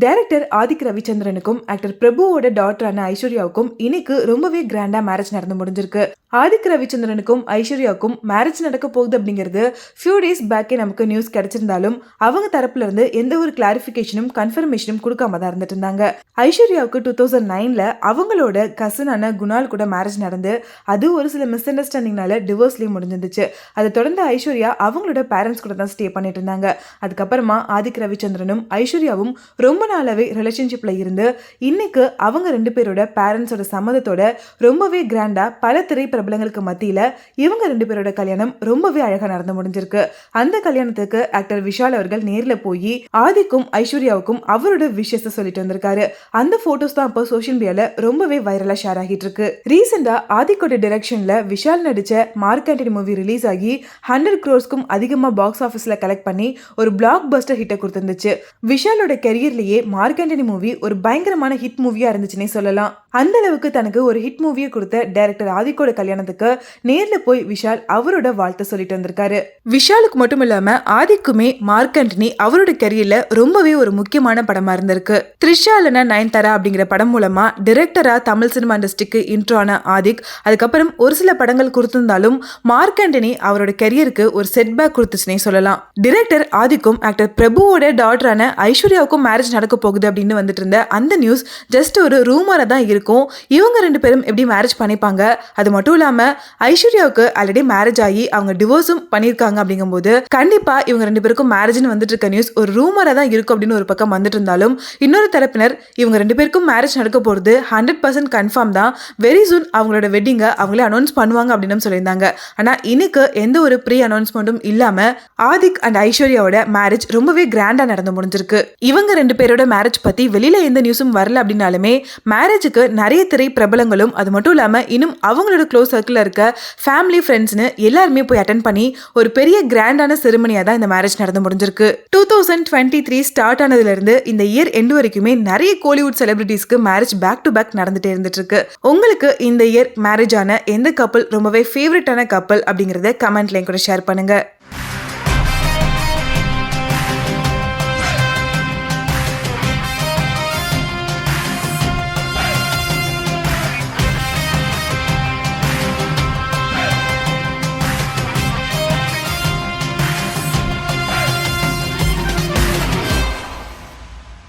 Director Adhik ரவிச்சந்திரனுக்கும் actor பிரபுவோட டாட்டரான ஐஸ்வர்யாவுக்கும் இன்னைக்கு ரொம்பவே கிராண்டா மேரேஜ் நடந்து முடிஞ்சிருக்கு. ஆதிக் ரவிச்சந்திரனுக்கும் ஐஸ்வர்யாவுக்கும் மேரேஜ் நடக்க போகுது அப்படிங்கிறது ஃபியூ டேஸ் பேக்கே நமக்கு நியூஸ் கிடைச்சிருந்தாலும் அவங்க தரப்புல இருந்து எந்த ஒரு கிளாரிஃபிகேஷனும் கன்ஃபர்மேஷனும் கொடுக்காம தான் இருந்துட்டு இருந்தாங்க. ஐஸ்வர்யாவுக்கு டூ தௌசண்ட் நைன்ல அவங்களோட கசனான குணால் கூட மேரேஜ் நடந்து அது ஒரு சில மிஸ் அண்டர்ஸ்டாண்டிங்னால டிவோர்ஸ்லயும் முடிஞ்சிருந்துச்சு. அதை தொடர்ந்து ஐஸ்வர்யா அவங்களோட பேரண்ட்ஸ் கூட தான் ஸ்டே பண்ணிட்டு இருந்தாங்க. அதுக்கப்புறமா ஆதிக் ரவிச்சந்திரனும் ஐஸ்வர்யாவும் ரொம்ப நாளாவே ரிலேஷன்ஷிப்ல இருந்து இன்னைக்கு அவங்க ரெண்டு பேரோட பேரண்ட்ஸோட சம்மதத்தோட ரொம்பவே கிராண்டா பல திரை பிரபலங்களுக்கு மத்தியில இவங்க ரெண்டு பேரோட கல்யாணம் ரொம்பவே அழகா நடந்து முடிஞ்சிருக்கு. அந்த கல்யாணத்துக்கு ஆக்டர் விஷால் அவர்கள் நேர்ல போய் ஆதிக்கும் ஐஸ்வர்யாவுக்கும் அவரோட விஷயத்தை சொல்லிட்டு வந்திருக்காரு. அந்த ஃபோட்டோஸ் தான் இப்போ சோஷியல் மீடியால ரொம்பவே வைரலாக ஷேர் ஆகிட்டு இருக்கு. ரீசெண்டாக ஆதிக்கோட டிரெக்ஷனில் விஷால் நடிச்ச மார்க் ஆண்டனி மூவி ரிலீஸ் ஆகி ஹண்ட்ரட் க்ரோர்ஸ்க்கும் அதிகமா பாக்ஸ் ஆஃபீஸ்ல கலெக்ட் பண்ணி ஒரு பிளாக் பஸ்டர் ஹிட்டை கொடுத்துருந்துச்சு. விஷாலோட கெரியர்லயே மார்க் மார்க்கண்டனி மூவி ஒரு பயங்கரமான ஹிட் மூவியா இருந்துச்சுன்னே சொல்லலாம். அந்த அளவுக்கு தனக்கு ஒரு ஹிட் மூவியை கொடுத்த டைரக்டர் ஆதிக்கோட கல்யாணத்துக்கு நேர்ல போய் விஷால் அவரோட வாழ்த்து சொல்லிட்டு வந்திருக்காரு. விஷாலுக்கு மட்டும் இல்லாம ஆதிக்குமே மார்க்கண்டனி அவரோட கரியர்ல ரொம்பவே ஒரு முக்கியமான படமா இருந்திருக்கு. த்ரிஷா இல்லைனா நயன்தாரா அப்படிங்கிற படம் மூலமா டிரெக்டரா தமிழ் சினிமா இண்டஸ்ட்ரிக்கு இன்ட்ரோ ஆன ஆதிக் அதுக்கப்புறம் ஒரு சில படங்கள் கொடுத்திருந்தாலும் மார்க்கண்டனி அவரோட கெரியருக்கு ஒரு செட்பேக் கொடுத்துச்சுன்னே சொல்லலாம். டிரெக்டர் ஆதிக்கும் ஆக்டர் பிரபுவோட டாட்டரான ஐஸ்வர்யாவுக்கும் மேரேஜ் நடக்க போகுது அப்படின்னு வந்துட்டு இருந்த அந்த நியூஸ் ஜஸ்ட் ஒரு ரூமராக தான் இருக்கும். இவங்க ரெண்டு பேரும் எப்படி மேரேஜ் பண்ணிப்பாங்க? அது மட்டும் இல்லாமல் ஐஸ்வர்யாவுக்கு ஆல்ரெடி மேரேஜ் ஆகி அவங்க டிவோர்ஸும் பண்ணியிருக்காங்க அப்படிங்கும்போது கண்டிப்பாக இவங்க ரெண்டு பேருக்கும் மேரேஜ்னு வந்துட்டு இருக்க நியூஸ் ஒரு ரூமராக தான் இருக்கும் அப்படின்னு ஒரு பக்கம் வந்துட்டு இருந்தாலும் இன்னொரு தரப்பினர் இவங்க ரெண்டு பேருக்கும் மேரேஜ் நடக்க போகிறது ஹண்ட்ரட் பர்சன்ட் கன்ஃபார்ம் தான். வெரி சூன் அவங்களோட வெட்டிங்கை அவங்களே அனௌன்ஸ் பண்ணுவாங்க அப்படின்னு சொல்லியிருந்தாங்க. ஆனால் இன்னைக்கு எந்த ஒரு ப்ரீ அனௌன்ஸ்மெண்ட்டும் இல்லாமல் ஆதிக் அண்ட் ஐஸ்வர்யாவோட மேரேஜ் ரொம்பவே கிராண்டாக நடந்து முடிஞ்சிருக்கு. இவங்க ரெண்டு பேரோட மேரேஜ் பற்றி வெளியில் எந்த நியூஸும் வரல அப்படின்னாலுமே மேரேஜுக்கு நிறைய திரை பிரபலங்களும் அது மட்டும் இல்லாமல் இன்னும் அவங்களோட க்ளோஸ் சர்க்கிளில் இருக்க ஃபேமிலி ஃப்ரெண்ட்ஸ்னு எல்லாருமே போய் அட்டன் பண்ணி ஒரு பெரிய கிராண்டான செரிமனியாக தான் இந்த மேரேஜ் நடந்து முடிஞ்சிருக்கு. Two thousand twenty three start ஆனதுலேருந்து இந்த இயர் எண்டு வரைக்குமே நிறைய கோலிவுட் செலிபிரிட்டிஸ்க்கு மேரேஜ் பேக் டு பேக் நடந்துட்டே இருந்துட்டு இருக்கு உங்களுக்கு இந்த இயர் மேரேஜ் ஆன எந்த கப்பல் ரொம்பவே ஃபேவரட்டான கப்பல் அப்படிங்கிறத கமெண்ட்ல கூட ஷேர் பண்ணுங்க.